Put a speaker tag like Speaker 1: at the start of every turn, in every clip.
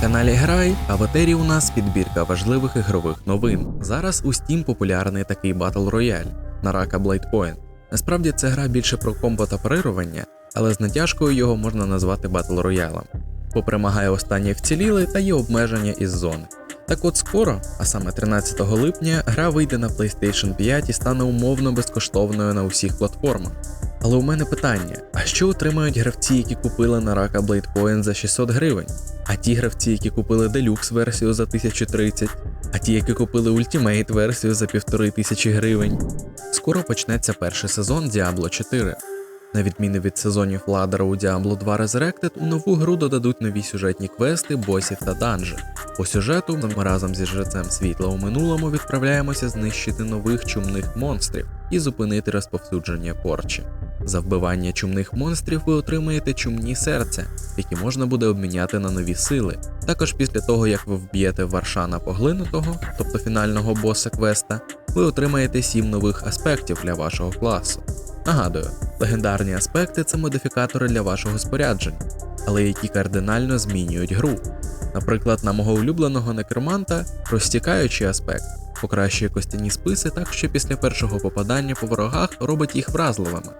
Speaker 1: каналі Грай, а в етері у нас підбірка важливих ігрових новин. Зараз у Steam популярний такий Battle Royale Naraka Blade Point. Насправді це гра більше про комбо та парирування, але з натяжкою його можна назвати Battle Royale. Бо перемагає останнє вціліли та є обмеження із зони. Так от скоро, а саме 13 липня, гра вийде на PlayStation 5 і стане умовно безкоштовною на усіх платформах. Але у мене питання: а що отримають гравці, які купили на Raka Blade Point за 600 гривень? А ті гравці, які купили Deluxe версію за 1030, а ті, які купили Ultimate версію за 1500 гривень. Скоро почнеться перший сезон Diablo 4. На відміну від сезонів Ладера у Diablo 2 Resurrected, у нову гру додадуть нові сюжетні квести, босів та данжі. По сюжету ми разом зі жрецем світла у минулому відправляємося знищити нових чумних монстрів і зупинити розповсюдження порчі. За вбивання чумних монстрів ви отримаєте чумні серця, які можна буде обміняти на нові сили. Також після того, як ви вб'єте Варшана поглинутого, тобто фінального боса квеста, ви отримаєте 7 нових аспектів для вашого класу. Нагадую, легендарні аспекти це модифікатори для вашого спорядження, але які кардинально змінюють гру. Наприклад, на мого улюбленого некроманта розтікаючий аспект покращує костяні списи так, що після першого попадання по ворогах робить їх вразливими,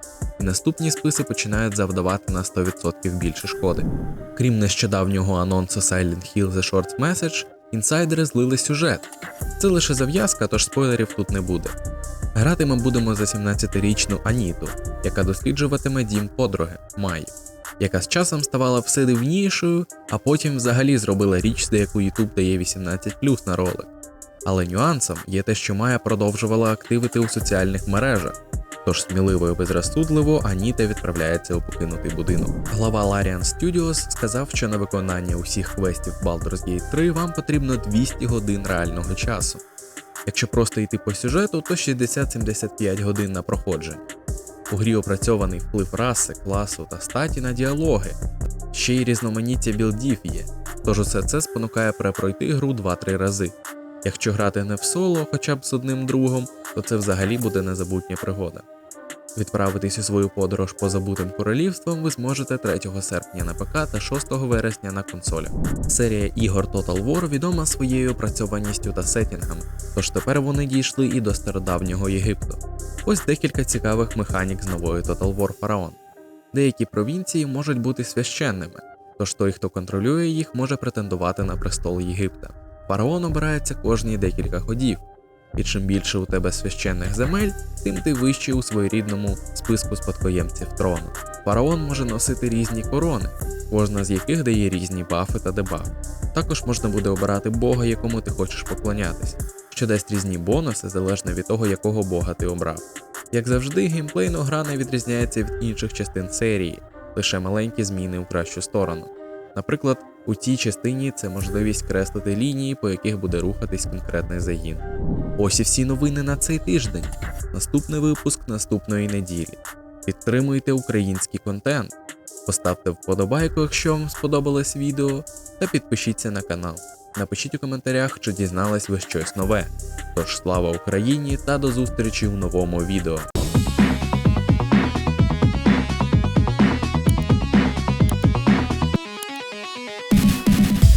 Speaker 1: наступні списи починають завдавати на 100% більше шкоди. Крім нещодавнього анонсу Silent Hill The Short Message, інсайдери злили сюжет. Це лише зав'язка, тож спойлерів тут не буде. Грати ми будемо за 17-річну Аніту, яка досліджуватиме дім подруги Майї, яка з часом ставала все дивнішою, а потім взагалі зробила річ, за яку YouTube дає 18 на ролик. Але нюансом є те, що Майя продовжувала активити у соціальних мережах. Тож сміливо і безрозсудливо Аніта відправляється у покинутий будинок. Глава Larian Studios сказав, що на виконання усіх квестів Baldur's Gate 3 вам потрібно 200 годин реального часу. Якщо просто йти по сюжету, то 60-75 годин на проходження. У грі опрацьований вплив раси, класу та статі на діалоги, ще й різноманіття білдів є, тож усе це спонукає перепройти гру 2-3 рази. Якщо грати не в соло, хоча б з одним другом, то це взагалі буде незабутня пригода. Відправитись у свою подорож по забутим королівствам ви зможете 3 серпня на ПК та 6 вересня на консолях. Серія ігор Total War відома своєю опрацьованістю та сетінгами, тож тепер вони дійшли і до стародавнього Єгипту. Ось декілька цікавих механік з нової Total War Pharaon. Деякі провінції можуть бути священними, тож той, хто контролює їх, може претендувати на престол Єгипта. Фараон обирається кожні декілька ходів, і чим більше у тебе священних земель, тим ти вище у своєрідному списку спадкоємців трону. Фараон може носити різні корони, кожна з яких дає різні бафи та дебафи. Також можна буде обирати бога, якому ти хочеш поклонятись, що дасть різні бонуси залежно від того, якого бога ти обрав. Як завжди, геймплейно гра не відрізняється від інших частин серії, лише маленькі зміни у кращу сторону. Наприклад, у цій частині це можливість креслити лінії, по яких буде рухатись конкретний загін. Ось і всі новини на цей тиждень. Наступний випуск наступної неділі. Підтримуйте український контент, поставте вподобайку, якщо вам сподобалось відео, та підпишіться на канал. Напишіть у коментарях, чи дізнались ви щось нове. Тож слава Україні та до зустрічі у новому відео.